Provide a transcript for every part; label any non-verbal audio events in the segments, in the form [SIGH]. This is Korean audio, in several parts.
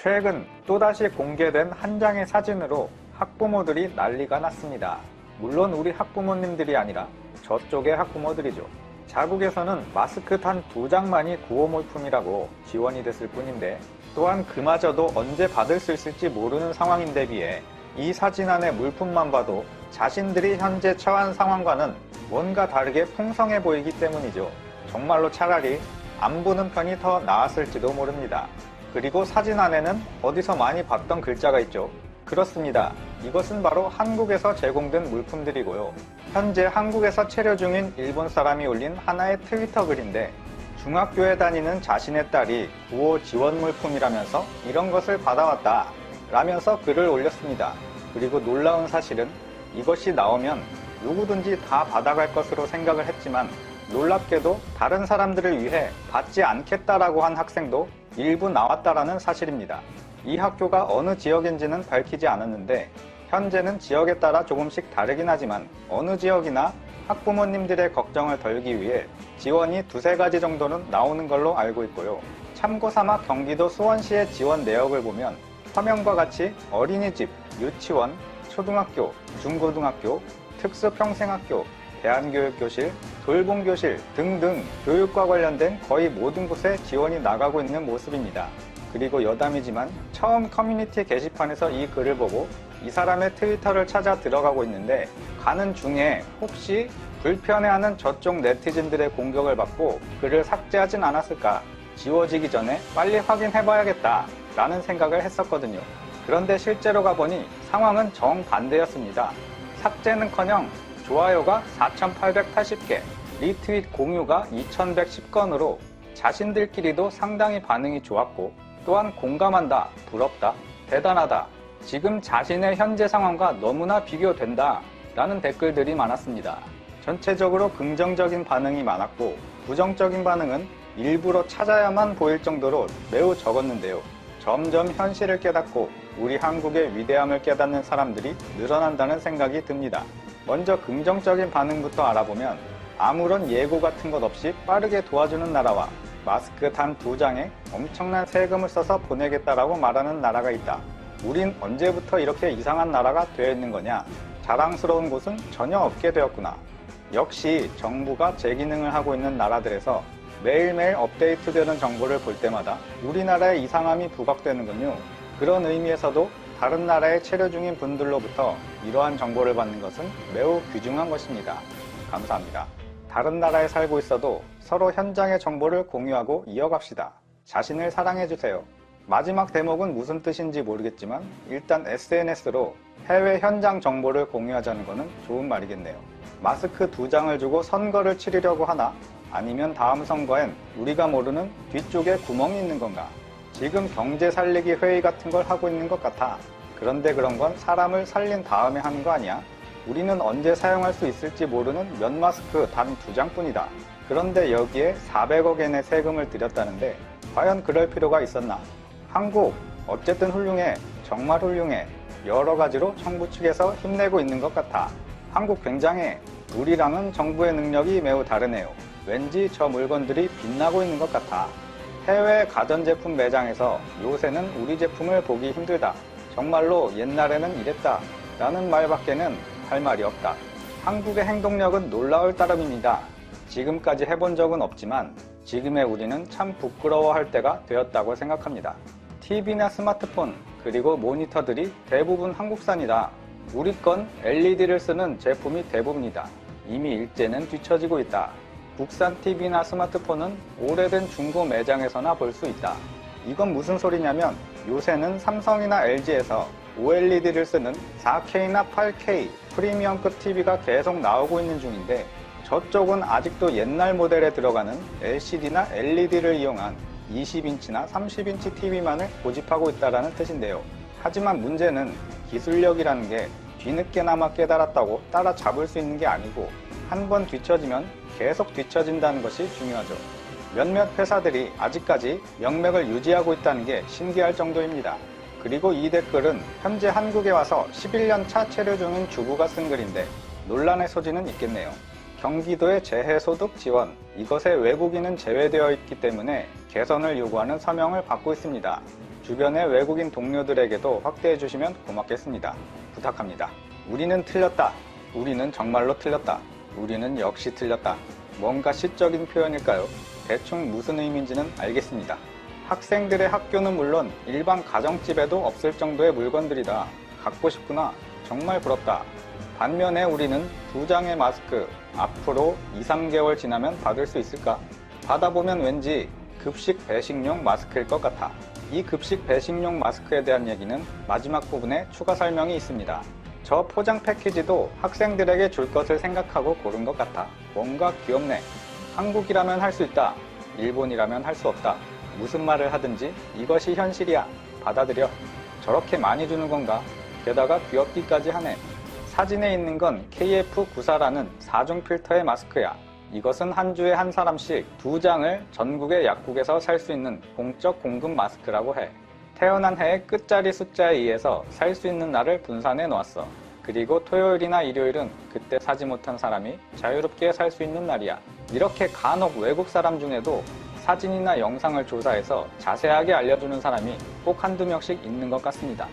최근 또다시 공개된 한 장의 사진으로 학부모들이 난리가 났습니다. 물론 우리 학부모님들이 아니라 저쪽의 학부모들이죠. 자국에서는 마스크 단두 장만이 구호 물품이라고 지원이 됐을 뿐인데 또한 그마저도 언제 받을 수 있을지 모르는 상황인데 비해 이 사진 안의 물품만 봐도 자신들이 현재 처한 상황과는 뭔가 다르게 풍성해 보이기 때문이죠. 정말로 차라리 안 보는 편이 더 나았을지도 모릅니다. 그리고 사진 안에는 어디서 많이 봤던 글자가 있죠. 그렇습니다. 이것은 바로 한국에서 제공된 물품들이고요. 현재 한국에서 체류 중인 일본 사람이 올린 하나의 트위터 글인데 중학교에 다니는 자신의 딸이 구호 지원 물품이라면서 이런 것을 받아왔다 라면서 글을 올렸습니다. 그리고 놀라운 사실은 이것이 나오면 누구든지 다 받아갈 것으로 생각을 했지만 놀랍게도 다른 사람들을 위해 받지 않겠다라고 한 학생도 일부 나왔다라는 사실입니다. 이 학교가 어느 지역인지는 밝히지 않았는데 현재는 지역에 따라 조금씩 다르긴 하지만 어느 지역이나 학부모님들의 걱정을 덜기 위해 지원이 두세 가지 정도는 나오는 걸로 알고 있고요. 참고 삼아 경기도 수원시의 지원 내역을 보면 화면과 같이 어린이집, 유치원, 초등학교, 중고등학교, 특수평생학교, 대한교육교실, 돌봄교실 등등 교육과 관련된 거의 모든 곳에 지원이 나가고 있는 모습입니다. 그리고 여담이지만 처음 커뮤니티 게시판에서 이 글을 보고 이 사람의 트위터를 찾아 들어가고 있는데 가는 중에 혹시 불편해하는 저쪽 네티즌들의 공격을 받고 글을 삭제하진 않았을까 지워지기 전에 빨리 확인해봐야겠다 라는 생각을 했었거든요. 그런데 실제로 가보니 상황은 정반대였습니다. 삭제는커녕 좋아요가 4,880개, 리트윗 공유가 2,110건으로 자신들끼리도 상당히 반응이 좋았고 또한 공감한다, 부럽다, 대단하다, 지금 자신의 현재 상황과 너무나 비교된다 라는 댓글들이 많았습니다. 전체적으로 긍정적인 반응이 많았고 부정적인 반응은 일부러 찾아야만 보일 정도로 매우 적었는데요. 점점 현실을 깨닫고 우리 한국의 위대함을 깨닫는 사람들이 늘어난다는 생각이 듭니다. 먼저 긍정적인 반응부터 알아보면 아무런 예고 같은 것 없이 빠르게 도와주는 나라와 마스크 단 두 장에 엄청난 세금을 써서 보내겠다라고 말하는 나라가 있다. 우린 언제부터 이렇게 이상한 나라가 되어 있는 거냐? 자랑스러운 곳은 전혀 없게 되었구나. 역시 정부가 제 기능을 하고 있는 나라들에서 매일매일 업데이트되는 정보를 볼 때마다 우리나라의 이상함이 부각되는군요. 그런 의미에서도 다른 나라에 체류 중인 분들로부터 이러한 정보를 받는 것은 매우 귀중한 것입니다. 감사합니다. 다른 나라에 살고 있어도 서로 현장의 정보를 공유하고 이어갑시다. 자신을 사랑해주세요. 마지막 대목은 무슨 뜻인지 모르겠지만 일단 SNS로 해외 현장 정보를 공유하자는 것은 좋은 말이겠네요. 마스크 두 장을 주고 선거를 치르려고 하나? 아니면 다음 선거엔 우리가 모르는 뒤쪽에 구멍이 있는 건가? 지금 경제 살리기 회의 같은 걸 하고 있는 것 같아. 그런데 그런 건 사람을 살린 다음에 하는 거 아니야? 우리는 언제 사용할 수 있을지 모르는 면 마스크 단 두 장뿐이다. 그런데 여기에 400억엔의 세금을 들였다는데 과연 그럴 필요가 있었나? 한국 어쨌든 훌륭해. 정말 훌륭해. 여러 가지로 정부 측에서 힘내고 있는 것 같아. 한국 굉장해. 우리랑은 정부의 능력이 매우 다르네요. 왠지 저 물건들이 빛나고 있는 것 같아. 해외 가전제품 매장에서 요새는 우리 제품을 보기 힘들다. 정말로 옛날에는 이랬다. 라는 말밖에는 할 말이 없다. 한국의 행동력은 놀라울 따름입니다. 지금까지 해본 적은 없지만 지금의 우리는 참 부끄러워할 때가 되었다고 생각합니다. TV나 스마트폰 그리고 모니터들이 대부분 한국산이다. 우리 건 LED를 쓰는 제품이 대부분이다. 이미 일제는 뒤처지고 있다. 국산 TV나 스마트폰은 오래된 중고 매장에서나 볼 수 있다. 이건 무슨 소리냐면 요새는 삼성이나 LG에서 OLED를 쓰는 4K나 8K 프리미엄급 TV가 계속 나오고 있는 중인데 저쪽은 아직도 옛날 모델에 들어가는 LCD나 LED를 이용한 20인치나 30인치 TV만을 고집하고 있다는 뜻인데요. 하지만 문제는 기술력이라는 게 뒤늦게나마 깨달았다고 따라잡을 수 있는 게 아니고 한 번 뒤처지면 계속 뒤처진다는 것이 중요하죠. 몇몇 회사들이 아직까지 명맥을 유지하고 있다는 게 신기할 정도입니다. 그리고 이 댓글은 현재 한국에 와서 11년 차 체류 중인 주부가 쓴 글인데 논란의 소지는 있겠네요. 경기도의 재해소득 지원, 이것에 외국인은 제외되어 있기 때문에 개선을 요구하는 서명을 받고 있습니다. 주변의 외국인 동료들에게도 확대해 주시면 고맙겠습니다. 부탁합니다. 우리는 틀렸다. 우리는 정말로 틀렸다. 우리는 역시 틀렸다. 뭔가 시적인 표현일까요? 대충 무슨 의미인지는 알겠습니다. 학생들의 학교는 물론 일반 가정집에도 없을 정도의 물건들이다. 갖고 싶구나. 정말 부럽다. 반면에 우리는 두 장의 마스크 앞으로 2, 3개월 지나면 받을 수 있을까? 받아보면 왠지 급식 배식용 마스크일 것 같아. 이 급식 배식용 마스크에 대한 얘기는 마지막 부분에 추가 설명이 있습니다. 저 포장 패키지도 학생들에게 줄 것을 생각하고 고른 것 같아. 뭔가 귀엽네. 한국이라면 할 수 있다. 일본이라면 할 수 없다. 무슨 말을 하든지 이것이 현실이야. 받아들여. 저렇게 많이 주는 건가? 게다가 귀엽기까지 하네. 사진에 있는 건 KF94라는 4중 필터의 마스크야. 이것은 한 주에 한 사람씩 두 장을 전국의 약국에서 살 수 있는 공적 공급 마스크라고 해. 태어난 해의 끝자리 숫자에 의해서 살 수 있는 날을 분산해 놓았어. 그리고 토요일이나 일요일은 그때 사지 못한 사람이 자유롭게 살 수 있는 날이야. 이렇게 간혹 외국 사람 중에도 사진이나 영상을 조사해서 자세하게 알려주는 사람이 꼭 한두 명씩 있는 것 같습니다.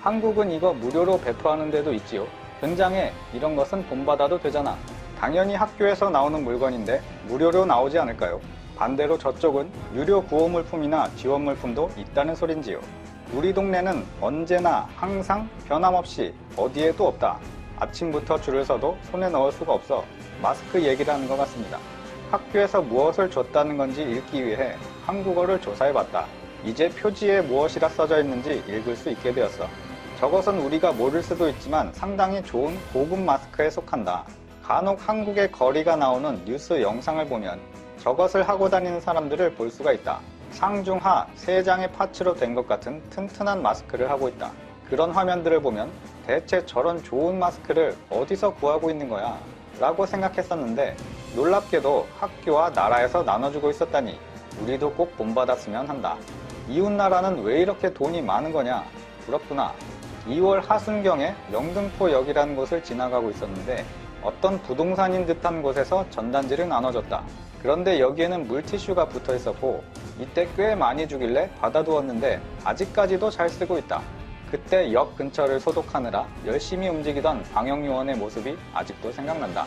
한국은 이거 무료로 배포하는 데도 있지요. 현장에 이런 것은 본받아도 되잖아. 당연히 학교에서 나오는 물건인데 무료로 나오지 않을까요? 반대로 저쪽은 유료 구호물품이나 지원물품도 있다는 소린지요. 우리 동네는 언제나 항상 변함없이 어디에도 없다. 아침부터 줄을 서도 손에 넣을 수가 없어 마스크 얘기를 하는 것 같습니다. 학교에서 무엇을 줬다는 건지 읽기 위해 한국어를 조사해봤다. 이제 표지에 무엇이라 써져 있는지 읽을 수 있게 되었어. 저것은 우리가 모를 수도 있지만 상당히 좋은 고급 마스크에 속한다. 간혹 한국의 거리가 나오는 뉴스 영상을 보면 저것을 하고 다니는 사람들을 볼 수가 있다. 상중하 세 장의 파츠로 된 것 같은 튼튼한 마스크를 하고 있다. 그런 화면들을 보면 대체 저런 좋은 마스크를 어디서 구하고 있는 거야? 라고 생각했었는데 놀랍게도 학교와 나라에서 나눠주고 있었다니 우리도 꼭 본받았으면 한다. 이웃 나라는 왜 이렇게 돈이 많은 거냐? 부럽구나. 2월 하순경에 영등포역이라는 곳을 지나가고 있었는데 어떤 부동산인 듯한 곳에서 전단지를 나눠줬다. 그런데 여기에는 물티슈가 붙어 있었고 이때 꽤 많이 주길래 받아두었는데 아직까지도 잘 쓰고 있다. 그때 역 근처를 소독하느라 열심히 움직이던 방역요원의 모습이 아직도 생각난다.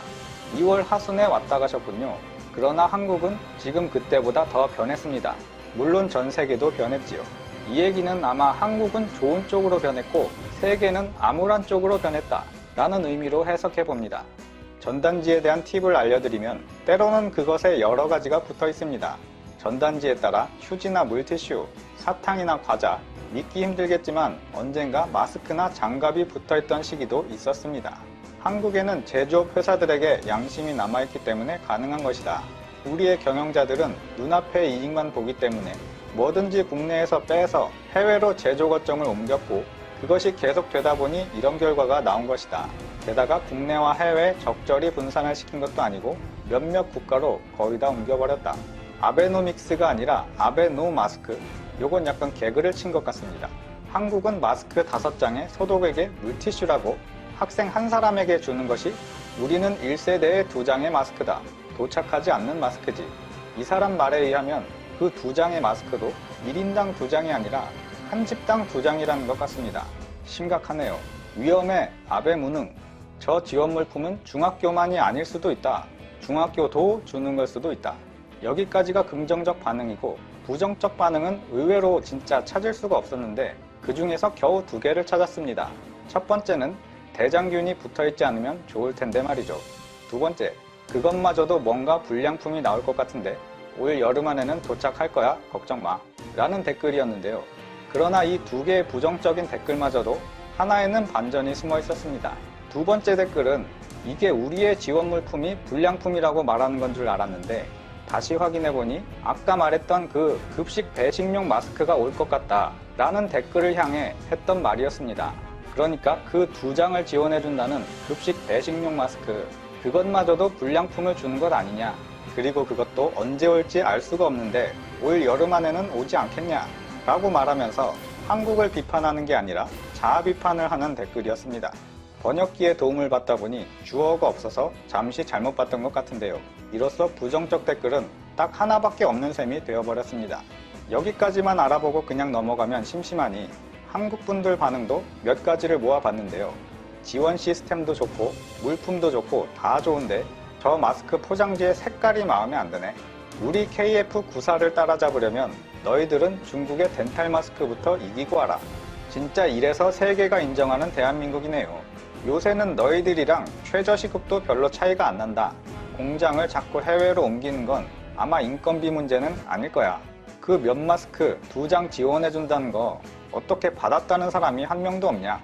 2월 하순에 왔다 가셨군요. 그러나 한국은 지금 그때보다 더 변했습니다. 물론 전 세계도 변했지요. 이 얘기는 아마 한국은 좋은 쪽으로 변했고 세계는 암울한 쪽으로 변했다. 라는 의미로 해석해 봅니다. 전단지에 대한 팁을 알려드리면 때로는 그것에 여러 가지가 붙어 있습니다. 전단지에 따라 휴지나 물티슈, 사탕이나 과자, 믿기 힘들겠지만 언젠가 마스크나 장갑이 붙어 있던 시기도 있었습니다. 한국에는 제조업 회사들에게 양심이 남아있기 때문에 가능한 것이다. 우리의 경영자들은 눈앞의 이익만 보기 때문에 뭐든지 국내에서 빼서 해외로 제조 거점을 옮겼고 그것이 계속되다 보니 이런 결과가 나온 것이다. 게다가 국내와 해외 적절히 분산을 시킨 것도 아니고 몇몇 국가로 거의 다 옮겨버렸다. 아베노믹스가 아니라 아베노 마스크. 요건 약간 개그를 친 것 같습니다. 한국은 마스크 다섯 장에 소독에게 물티슈라고 학생 한 사람에게 주는 것이 우리는 1세대의 두 장의 마스크다. 도착하지 않는 마스크지. 이 사람 말에 의하면 그두 장의 마스크도 1인당 두 장이 아니라 한 집당 두 장이라는 것 같습니다. 심각하네요. 위험해 아베 무능. 저 지원 물품은 중학교만이 아닐 수도 있다. 중학교도 주는 걸 수도 있다. 여기까지가 긍정적 반응이고 부정적 반응은 의외로 진짜 찾을 수가 없었는데 그 중에서 겨우 두 개를 찾았습니다. 첫 번째는 대장균이 붙어 있지 않으면 좋을 텐데 말이죠. 두 번째, 그것마저도 뭔가 불량품이 나올 것 같은데 올 여름 안에는 도착할 거야 걱정 마 라는 댓글이었는데요. 그러나 이 두 개의 부정적인 댓글마저도 하나에는 반전이 숨어 있었습니다. 두 번째 댓글은 이게 우리의 지원 물품이 불량품이라고 말하는 건 줄 알았는데 다시 확인해보니 아까 말했던 그 급식 배식용 마스크가 올 것 같다 라는 댓글을 향해 했던 말이었습니다. 그러니까 그 두 장을 지원해준다는 급식 배식용 마스크 그것마저도 불량품을 주는 것 아니냐 그리고 그것도 언제 올지 알 수가 없는데 올 여름 안에는 오지 않겠냐 라고 말하면서 한국을 비판하는 게 아니라 자아 비판을 하는 댓글이었습니다. 번역기에 도움을 받다 보니 주어가 없어서 잠시 잘못 봤던 것 같은데요. 이로써 부정적 댓글은 딱 하나밖에 없는 셈이 되어버렸습니다. 여기까지만 알아보고 그냥 넘어가면 심심하니 한국 분들 반응도 몇 가지를 모아봤는데요. 지원 시스템도 좋고 물품도 좋고 다 좋은데 저 마스크 포장지의 색깔이 마음에 안 드네. 우리 KF94를 따라잡으려면 너희들은 중국의 덴탈 마스크부터 이기고 와라. 진짜 이래서 세계가 인정하는 대한민국이네요. 요새는 너희들이랑 최저시급도 별로 차이가 안 난다. 공장을 자꾸 해외로 옮기는 건 아마 인건비 문제는 아닐 거야. 그면 마스크 두 장 지원해준다는 거 어떻게 받았다는 사람이 한 명도 없냐?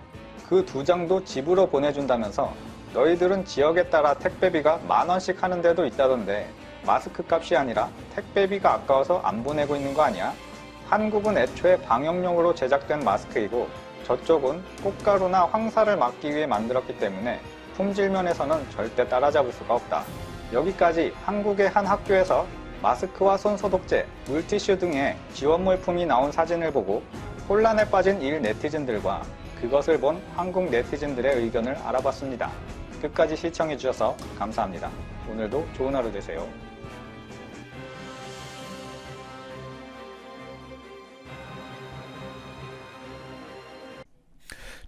그 두 장도 집으로 보내준다면서 너희들은 지역에 따라 택배비가 만 원씩 하는 데도 있다던데 마스크 값이 아니라 택배비가 아까워서 안 보내고 있는 거 아니야? 한국은 애초에 방역용으로 제작된 마스크이고 저쪽은 꽃가루나 황사를 막기 위해 만들었기 때문에 품질 면에서는 절대 따라잡을 수가 없다. 여기까지 한국의 한 학교에서 마스크와 손소독제, 물티슈 등의 지원 물품이 나온 사진을 보고 혼란에 빠진 일 네티즌들과 그것을 본 한국 네티즌들의 의견을 알아봤습니다. 끝까지 시청해주셔서 감사합니다. 오늘도 좋은 하루 되세요.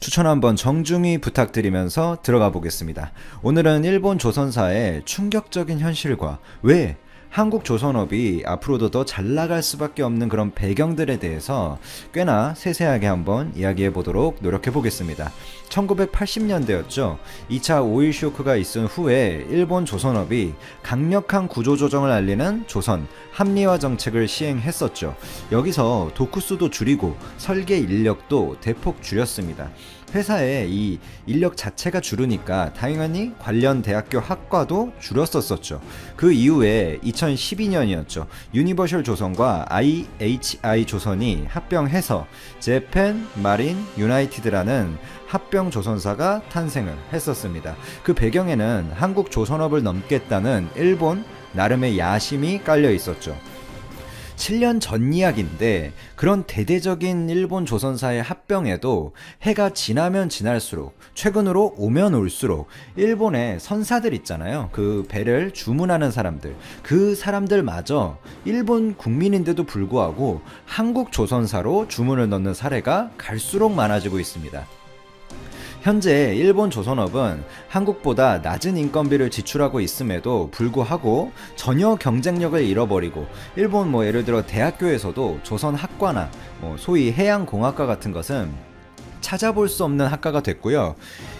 추천 한번 정중히 부탁드리면서 들어가 보겠습니다. 오늘은 일본 조선사의 충격적인 현실과 왜 한국 조선업이 앞으로도 더 잘 나갈 수밖에 없는 그런 배경들에 대해서 꽤나 세세하게 한번 이야기해 보도록 노력해 보겠습니다. 1980년대였죠. 2차 오일 쇼크가 있은 후에 일본 조선업이 강력한 구조 조정을 알리는 조선 합리화 정책을 시행했었죠. 여기서 도쿠수도 줄이고 설계 인력도 대폭 줄였습니다. 회사의 이 인력 자체가 줄으니까 당연히 관련 대학교 학과도 줄였었었죠. 그 이후에 2012년이었죠. 유니버셜 조선과 IHI 조선이 합병해서 재팬 마린 유나이티드라는 합병 조선사가 탄생을 했었습니다. 그 배경에는 한국 조선업을 넘겠다는 일본 나름의 야심이 깔려 있었죠. 7년 전 이야기인데 그런 대대적인 일본 조선사의 합병에도 해가 지나면 지날수록 최근으로 오면 올수록 일본의 선사들 있잖아요. 그 배를 주문하는 사람들. 그 사람들마저 일본 국민인데도 불구하고 한국 조선사로 주문을 넣는 사례가 갈수록 많아지고 있습니다. 현재 일본 조선업은 한국보다 낮은 인건비를 지출하고 있음에도 불구하고 전혀 경쟁력을 잃어버리고 일본 뭐 예를 들어 대학교에서도 조선 학과나 뭐 소위 해양공학과 같은 것은 찾아볼 수 없는 학과가 됐고요.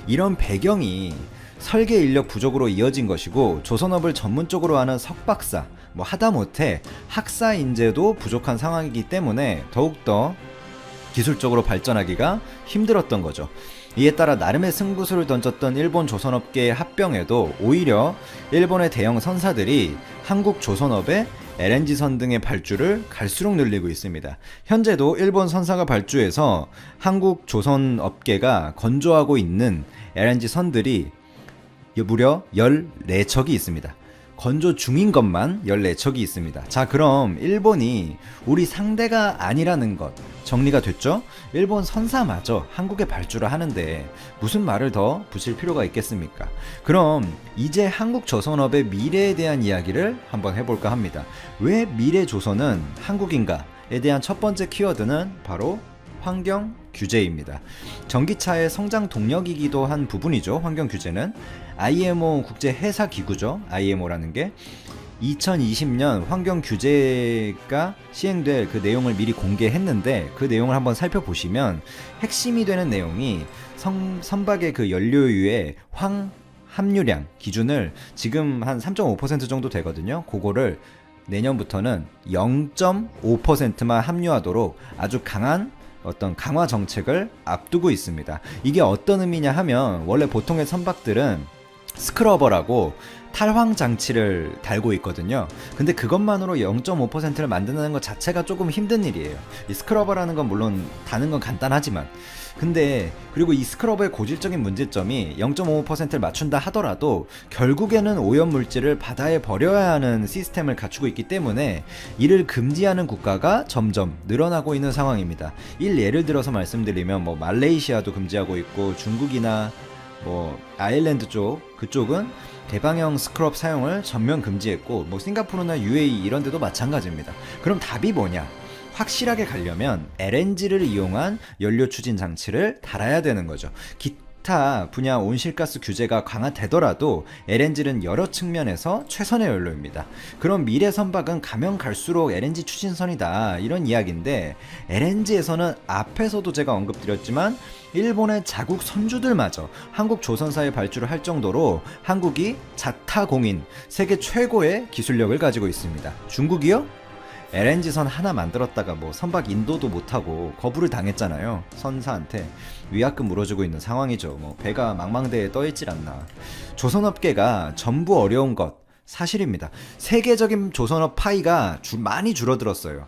이런 배경이 설계 인력 부족으로 이어진 것이고 조선업을 전문적으로 하는 석박사 뭐 하다못해 학사 인재도 부족한 상황이기 때문에 더욱더 기술적으로 발전하기가 힘들었던 거죠. 이에 따라 나름의 승부수를 던졌던 일본 조선업계의 합병에도 오히려 일본의 대형 선사들이 한국 조선업의 LNG선 등의 발주를 갈수록 늘리고 있습니다. 현재도 일본 선사가 발주해서 한국 조선 업계가 건조하고 있는 LNG선들이 무려 14척이 있습니다. 건조 중인 것만 14척이 있습니다. 자, 그럼 일본이 우리 상대가 아니라는 것 정리가 됐죠? 일본 선사마저 한국에 발주를 하는데 무슨 말을 더 붙일 필요가 있겠습니까? 그럼 이제 한국 조선업의 미래에 대한 이야기를 한번 해볼까 합니다. 왜 미래 조선은 한국인가에 대한 첫 번째 키워드는 바로 환경 규제입니다. 전기차의 성장 동력이기도 한 부분이죠. 환경 규제는 IMO 국제 회사 기구죠. IMO라는 게 2020년 환경 규제가 시행될 그 내용을 미리 공개했는데 그 내용을 한번 살펴보시면 핵심이 되는 내용이 성, 선박의 그 연료유의 황 함유량 기준을 지금 한 3.5% 정도 되거든요. 그거를 내년부터는 0.5%만 함유하도록 아주 강한 어떤 강화 정책을 앞두고 있습니다. 이게 어떤 의미냐 하면 원래 보통의 선박들은 스크러버라고 탈황 장치를 달고 있거든요. 근데 그것만으로 0.5%를 만드는 것 자체가 조금 힘든 일이에요. 이 스크러버라는 건 물론 다는 건 간단하지만 근데 그리고 이 스크러버의 고질적인 문제점이 0.5%를 맞춘다 하더라도 결국에는 오염 물질을 바다에 버려야 하는 시스템을 갖추고 있기 때문에 이를 금지하는 국가가 점점 늘어나고 있는 상황입니다. 일 예를 들어서 말씀드리면 뭐 말레이시아도 금지하고 있고 중국이나 뭐 아일랜드 쪽 그쪽은 대방형 스크럽 사용을 전면 금지했고 뭐 싱가포르나 UAE 이런 데도 마찬가지입니다. 그럼 답이 뭐냐? 확실하게 가려면 LNG를 이용한 연료 추진 장치를 달아야 되는 거죠. 기타 분야 온실가스 규제가 강화되더라도 LNG는 여러 측면에서 최선의 연료입니다. 그럼 미래 선박은 가면 갈수록 LNG 추진선이다 이런 이야기인데 LNG에서는 앞에서도 제가 언급드렸지만 일본의 자국 선주들마저 한국 조선사에 발주를 할 정도로 한국이 자타공인 세계 최고의 기술력을 가지고 있습니다. 중국이요? LNG선 하나 만들었다가 뭐 선박 인도도 못하고 거부를 당했잖아요. 선사한테 위약금 물어주고 있는 상황이죠. 뭐 배가 망망대해 떠있질 않나. 조선업계가 전부 어려운 것 사실입니다. 세계적인 조선업 파이가 주- 많이 줄어들었어요.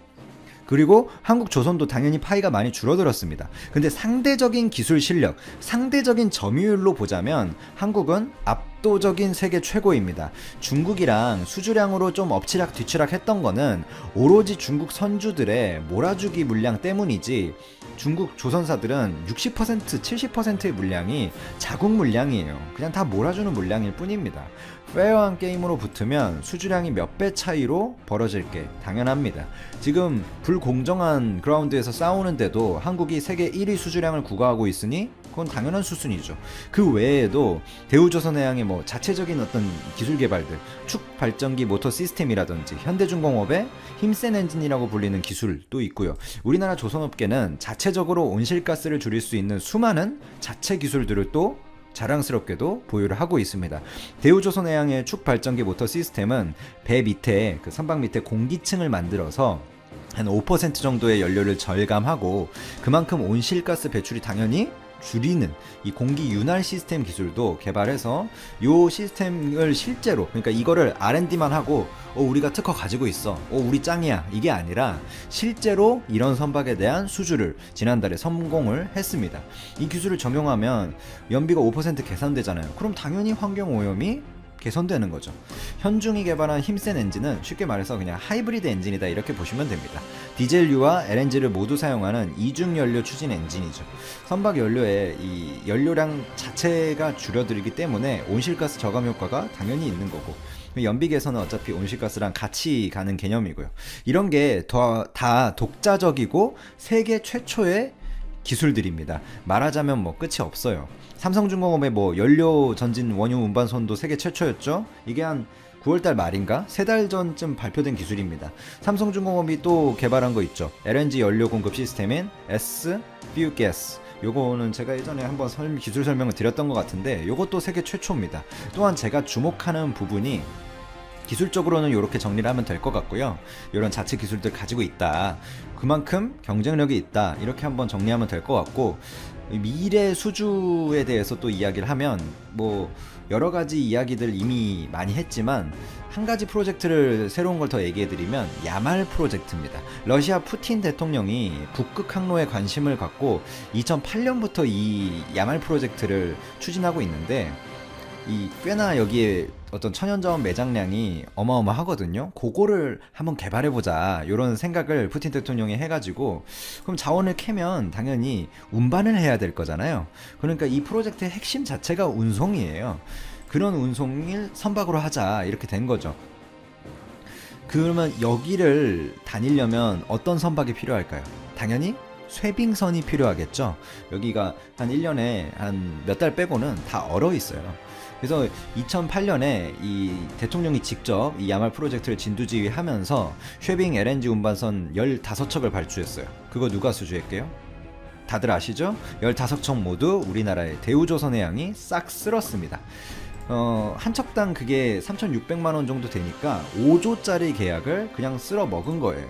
그리고 한국 조선도 당연히 파이가 많이 줄어들었습니다. 근데 상대적인 기술 실력, 상대적인 점유율로 보자면 한국은 압도적인 세계 최고입니다. 중국이랑 수주량으로 좀 엎치락 뒤치락 했던 거는 오로지 중국 선주들의 몰아주기 물량 때문이지 중국 조선사들은 60% 70%의 물량이 자국 물량이에요. 그냥 다 몰아주는 물량일 뿐입니다. 페어한 게임으로 붙으면 수주량이 몇 배 차이로 벌어질 게 당연합니다. 지금 불공정한 그라운드에서 싸우는데도 한국이 세계 1위 수주량을 구가하고 있으니 그건 당연한 수순이죠. 그 외에도 대우조선해양의 뭐 자체적인 어떤 기술 개발들, 축 발전기 모터 시스템이라든지 현대중공업의 힘센 엔진이라고 불리는 기술도 있고요. 우리나라 조선업계는 자체적으로 온실가스를 줄일 수 있는 수많은 자체 기술들을 또 자랑스럽게도 보유를 하고 있습니다. 대우조선해양의 축 발전기 모터 시스템은 배 밑에 그 선박 밑에 공기층을 만들어서 한 5% 정도의 연료를 절감하고 그만큼 온실가스 배출이 당연히 줄이는 이 공기 윤활 시스템 기술도 개발해서 요 시스템을 실제로 그러니까 이거를 R&D만 하고 어 우리가 특허 가지고 있어. 어 우리 짱이야. 이게 아니라 실제로 이런 선박에 대한 수주를 지난달에 성공을 했습니다. 이 기술을 적용하면 연비가 5% 개선되잖아요. 그럼 당연히 환경 오염이 개선되는 거죠. 현중이 개발한 힘센 엔진은 쉽게 말해서 그냥 하이브리드 엔진이다 이렇게 보시면 됩니다. 디젤유와 LNG를 모두 사용하는 이중 연료 추진 엔진이죠. 선박 연료의 이 연료량 자체가 줄어들기 때문에 온실가스 저감 효과가 당연히 있는 거고 연비 개선은 어차피 온실가스랑 같이 가는 개념이고요. 이런 게 다 독자적이고 세계 최초의 기술들입니다. 말하자면 뭐 끝이 없어요. 삼성중공업의 뭐 연료 전진 원유 운반선도 세계 최초였죠. 이게 한 9월달 말인가 세 달 전쯤 발표된 기술입니다. 삼성중공업이 또 개발한 거 있죠. LNG 연료 공급 시스템인 S Fuel Gas. 요거는 제가 예전에 한번 설- 기술 설명을 드렸던 것 같은데 요것도 세계 최초입니다. 또한 제가 주목하는 부분이 기술적으로는 이렇게 정리를 하면 될 것 같고요. 이런 자체 기술들 가지고 있다. 그만큼 경쟁력이 있다. 이렇게 한번 정리하면 될 것 같고 이 미래 수주에 대해서 또 이야기를 하면 뭐 여러 가지 이야기들 이미 많이 했지만 한 가지 프로젝트를 새로운 걸 더 얘기해 드리면 야말 프로젝트입니다. 러시아 푸틴 대통령이 북극 항로에 관심을 갖고 2008년부터 이 야말 프로젝트를 추진하고 있는데 이 꽤나 여기에 어떤 천연자원 매장량이 어마어마하거든요. 그거를 한번 개발해보자 이런 생각을 푸틴 대통령이 해가지고 그럼 자원을 캐면 당연히 운반을 해야 될 거잖아요. 그러니까 이 프로젝트의 핵심 자체가 운송이에요. 그런 운송을 선박으로 하자 이렇게 된 거죠. 그러면 여기를 다니려면 어떤 선박이 필요할까요? 당연히 쇠빙선이 필요하겠죠. 여기가 한 1년에 한 몇 달 빼고는 다 얼어 있어요. 그래서 2008년에 이 대통령이 직접 이 야말 프로젝트를 진두지휘하면서 쉐빙 LNG 운반선 15척을 발주했어요. 그거 누가 수주했게요? 다들 아시죠? 15척 모두 우리나라의 대우조선 해양이 싹 쓸었습니다. 어, 한 척당 그게 3,600만 원 정도 되니까 5조짜리 계약을 그냥 쓸어 먹은 거예요.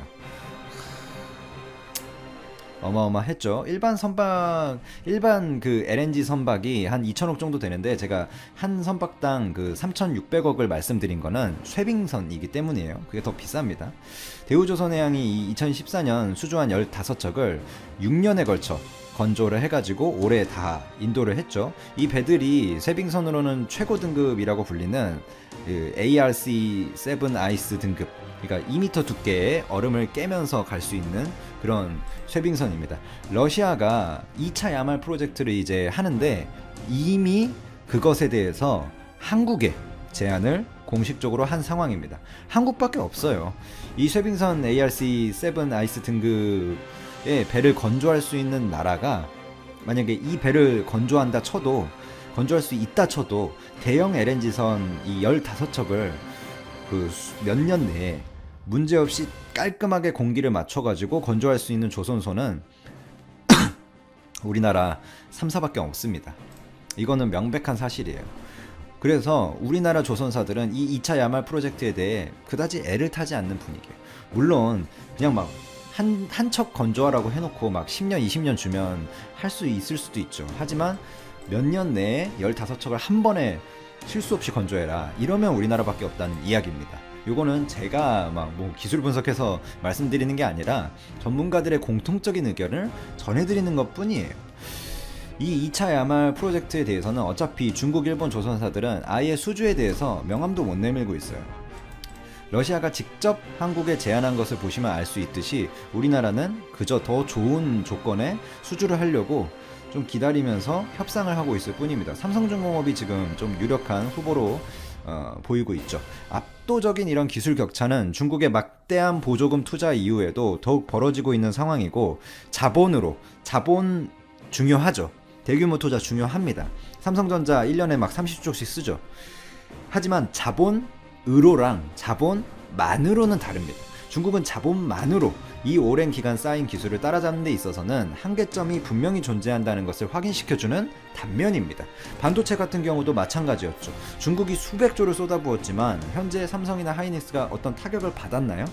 어마어마했죠. 일반 선박, 일반 그 LNG 선박이 한 2천억 정도 되는데 제가 한 선박당 그 3,600억을 말씀드린 거는 쇠빙선이기 때문이에요. 그게 더 비쌉니다. 대우조선해양이 2014년 수주한 15척을 6년에 걸쳐 건조를 해가지고 올해 다 인도를 했죠. 이 배들이 쇠빙선으로는 최고 등급이라고 불리는 그 ARC7 아이스 등급, 그러니까 2m 두께의 얼음을 깨면서 갈 수 있는 그런 쇠빙선입니다. 러시아가 2차 야말 프로젝트를 이제 하는데 이미 그것에 대해서 한국에 제안을 공식적으로 한 상황입니다. 한국밖에 없어요. 이 쇠빙선 ARC7 아이스 등급의 배를 건조할 수 있는 나라가 만약에 이 배를 건조한다 쳐도 건조할 수 있다 쳐도 대형 LNG선 이 15척을 그 몇 년 내에 문제없이 깔끔하게 공기를 맞춰가지고 건조할 수 있는 조선소는 [COUGHS] 우리나라 3, 4밖에 없습니다. 이거는 명백한 사실이에요. 그래서 우리나라 조선사들은 이 2차 야말 프로젝트에 대해 그다지 애를 타지 않는 분위기예요. 물론 그냥 막 한 한 척 건조하라고 해놓고 막 10년, 20년 주면 할 수 있을 수도 있죠. 하지만 몇 년 내에 15척을 한 번에 실수 없이 건조해라. 이러면 우리나라밖에 없다는 이야기입니다. 요거는 제가 막 뭐 기술 분석해서 말씀드리는 게 아니라 전문가들의 공통적인 의견을 전해드리는 것 뿐이에요. 이 2차 야말 프로젝트에 대해서는 어차피 중국, 일본 조선사들은 아예 수주에 대해서 명함도 못 내밀고 있어요. 러시아가 직접 한국에 제안한 것을 보시면 알 수 있듯이 우리나라는 그저 더 좋은 조건에 수주를 하려고 좀 기다리면서 협상을 하고 있을 뿐입니다. 삼성중공업이 지금 좀 유력한 후보로 어, 보이고 있죠. 압도적인 이런 기술 격차는 중국의 막대한 보조금 투자 이후에도 더욱 벌어지고 있는 상황이고 자본으로 자본 중요하죠. 대규모 투자 중요합니다. 삼성전자 1년에 막 30조씩 쓰죠. 하지만 자본 으로랑 자본만으로는 다릅니다. 중국은 자본만으로 이 오랜 기간 쌓인 기술을 따라잡는 데 있어서는 한계점이 분명히 존재한다는 것을 확인시켜주는 단면입니다. 반도체 같은 경우도 마찬가지였죠. 중국이 수백 조를 쏟아부었지만 현재 삼성이나 하이닉스가 어떤 타격을 받았나요?